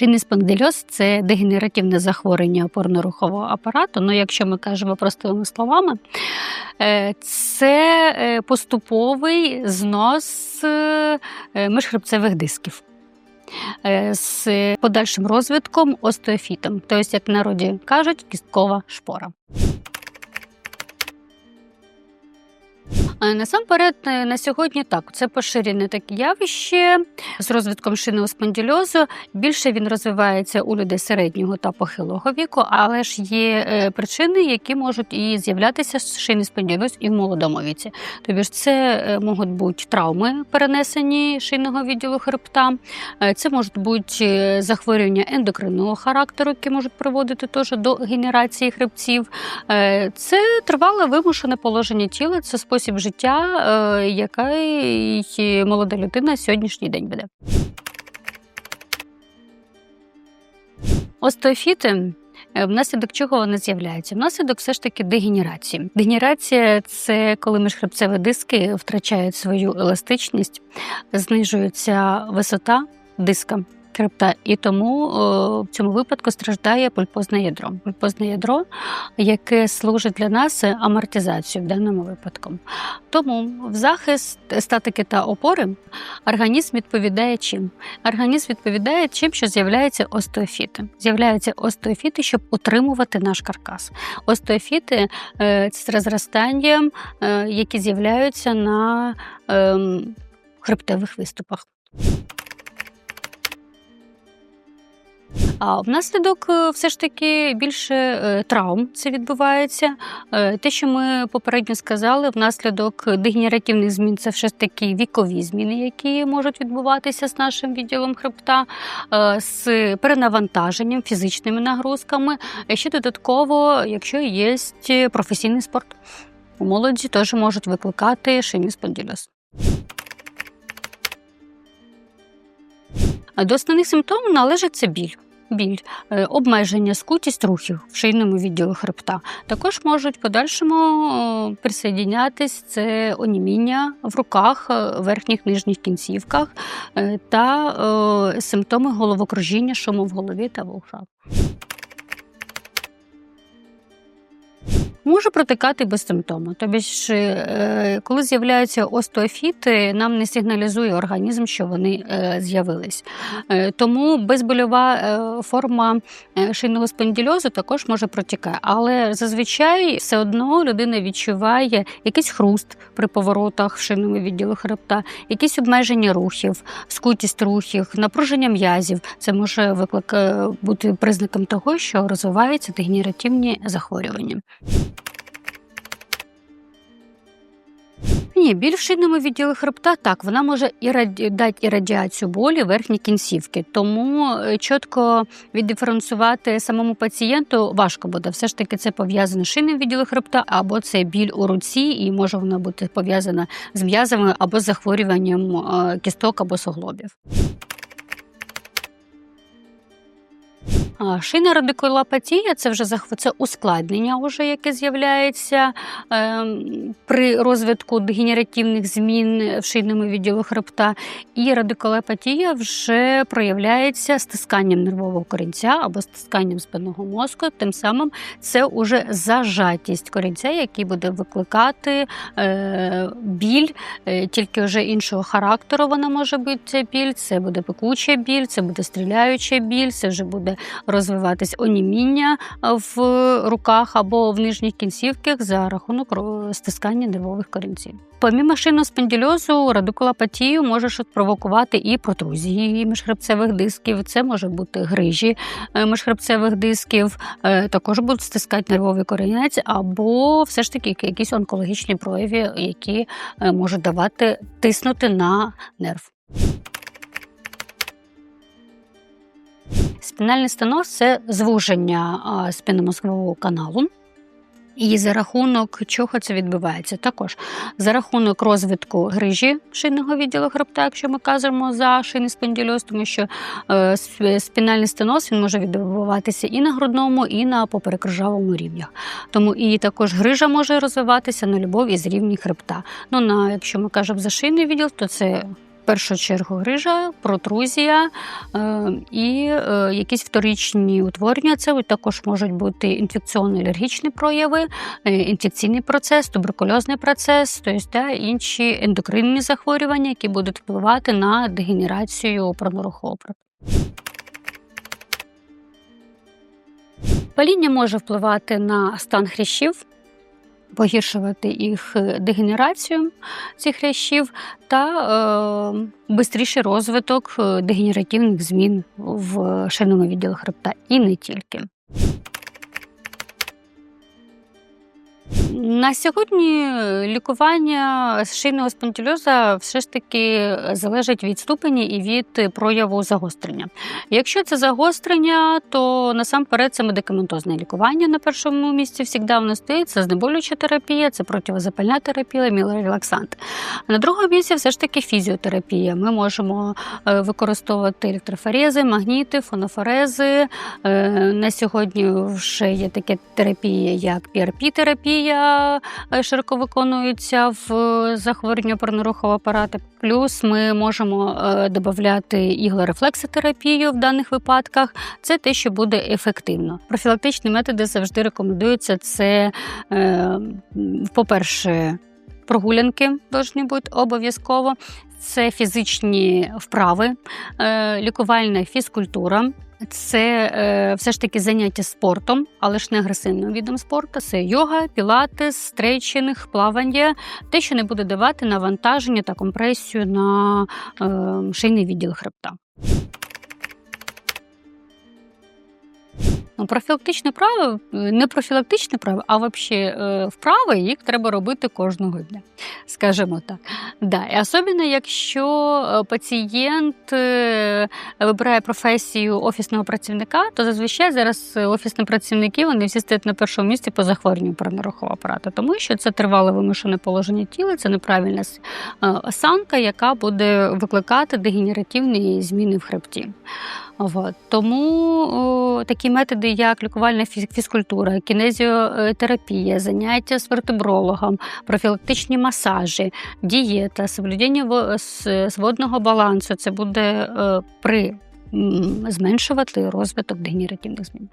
Шийний спондильоз – це дегенеративне захворювання опорно-рухового апарату. Ну, якщо ми кажемо простими словами, е, це е, поступовий знос е, міжхребцевих дисків. З подальшим розвитком остеофітом, тобто, як в народі кажуть, кісткова шпора. Насамперед, е, на сьогодні так, це поширене таке явище з розвитком шинного спондильозу. Більше він розвивається у людей середнього та похилого віку, але ж є е, причини, які можуть і з'являтися з шинний спондильоз і в молодому віці. Тобто ж це е, можуть бути травми, перенесені шинного відділу хребта, е, це можуть бути е, захворювання ендокринного характеру, які можуть приводити теж до генерації хребців. Е, Це тривале вимушене положення тіла, це спосіб життя, е, який молода людина сьогоднішній день веде. Остеофіти. е, Внаслідок чого вони з'являються? Внаслідок все ж таки дегенерації. Дегенерація це коли міжхребцеві диски втрачають свою еластичність, знижується висота диска хребта, і тому в цьому випадку страждає пульпозне ядро. Пульпозне ядро, яке служить для нас амортизацією в даному випадку. Тому в захист статики та опори організм відповідає чим? Організм відповідає чим, що з'являються остеофіти. З'являються остеофіти, щоб утримувати наш каркас. Остеофіти е, це розростання, е, які з'являються на ем, хребтових виступах. А внаслідок е, все ж таки більше е, травм це відбувається. Е, Те, що ми попередньо сказали, внаслідок дегенеративних змін це все ж таки вікові зміни, які можуть відбуватися з нашим відділом хребта, з перенавантаженням, фізичними нагрузками. Ще додатково, якщо є професійний спорт, у молоді теж можуть викликати шийний спондильоз. До основних симптомів належить біль. Біль, е, обмеження, скутість рухів в шийному відділу хребта. Також можуть в подальшому е, це оніміння в руках, е, верхніх нижніх кінцівках та симптоми головокружіння, шуму в голові та в ушах. Може протикати без симптому. Тобто, е, коли з'являються остеофіти, нам не сигналізує організм, що вони е, з'явились. Е, Тому безбольова форма шийного спондильозу також може протікати. Але зазвичай все одно людина відчуває якийсь хруст при поворотах в шийному відділу хребта, якісь обмеження рухів, скутість рухів, напруження м'язів. Це може виклик бути признаком того, що розвиваються дегенеративні захворювання. Ні, біль в шийному відділі хребта так, вона може і раді... дати і радіацію болі верхні кінцівки, тому е, чітко віддиференціювати самому пацієнту важко буде. Все ж таки це пов'язано з шийним відділом хребта, або це біль у руці, і може вона бути пов'язана з м'язами або з захворюванням е, кісток або суглобів. Шийна радикулопатія це вже це ускладнення, уже, яке з'являється ем, при розвитку дегенеративних змін в шийному відділу хребта. І радикулопатія вже проявляється стисканням нервового корінця або стисканням спинного мозку. Тим самим це уже зажатість корінця, який буде викликати е, біль, е, тільки вже іншого характеру вона може бути ця біль. Це буде пекуча біль, це буде стріляюча біль, це вже буде розвиватись оніміння в руках або в нижніх кінцівках за рахунок ро- стискання нервових корінців. Помімо шинного спондильозу, радикулопатію може провокувати і протрузії міжхребцевих дисків. Це може бути грижі е, міжхребцевих дисків, е, також будуть стискати нервовий корінець, або все ж таки якісь онкологічні прояви, які е, можуть давати тиснути на нерв. Спінальний стеноз це звуження а, спинномозгового каналу. І за рахунок чого це відбувається? Також за рахунок розвитку грижі шийного відділу хребта, якщо ми кажемо за шийний спондильоз, тому що е, спінальний стеноз він може відбуватися і на грудному, і на поперекрижавому рівнях. Тому і також грижа може розвиватися на любов із рівні хребта. Ну на якщо ми кажемо за шийний відділ, то це першу чергу грижа, протрузія е, і е, якісь вторичні утворення. Це також можуть бути інфекційно-алергічні прояви, е, інфекційний процес, туберкульозний процес, тобто да, інші ендокринні захворювання, які будуть впливати на дегенерацію апарату. Паління може впливати на стан хрящів, погіршувати їх е, дегенерацію цих хрящів та е, швидший розвиток е, дегенеративних змін в шийному відділі хребта і не тільки. На сьогодні лікування шийного спонтільоза все ж таки залежить від ступені і від прояву загострення. Якщо це загострення, то насамперед це медикаментозне лікування на першому місці завжди в нас стоїть. Це знеболююча терапія, це противозапальна терапія, мілорелаксант. На другому місці все ж таки фізіотерапія. Ми можемо е, використовувати електрофорези, магніти, фонофорези. Е, на сьогодні вже є такі терапії, як PRP-терапія. Е, широко виконуються в е, захворюванні опорно-рухового апарату. Плюс ми можемо е, додати іглорефлексотерапію в даних випадках. Це те, що буде ефективно. Профілактичні методи завжди рекомендуються. Це, по-перше, прогулянки повинні бути обов'язково. Це фізичні вправи, лікувальна фізкультура. Це е, все ж таки заняття спортом, але ж не агресивним відом спорту. Це йога, пілатес, стрейчинг, плавання, те, що не буде давати навантаження та компресію на е, шийний відділ хребта. Ну, профілактичне право, не профілактичне право, а взагалі е, вправи їх треба робити кожного дня, скажімо так. Да. І Особливо, якщо е, пацієнт е, вибирає професію офісного працівника, то зазвичай зараз офісні працівники вони всі стоять на першому місці по захворюванню опорно-рухового апарату, тому що це тривале вимушене положення тіла, це неправильна осанка, яка буде викликати дегенеративні зміни в хребті. От. Тому о, такі методи, як лікувальна фізкультура, кінезіотерапія, заняття з вертебрологом, профілактичні масажі, дієта, соблюдення сводного балансу, це буде о, при зменшувати розвиток дегенеративних змін.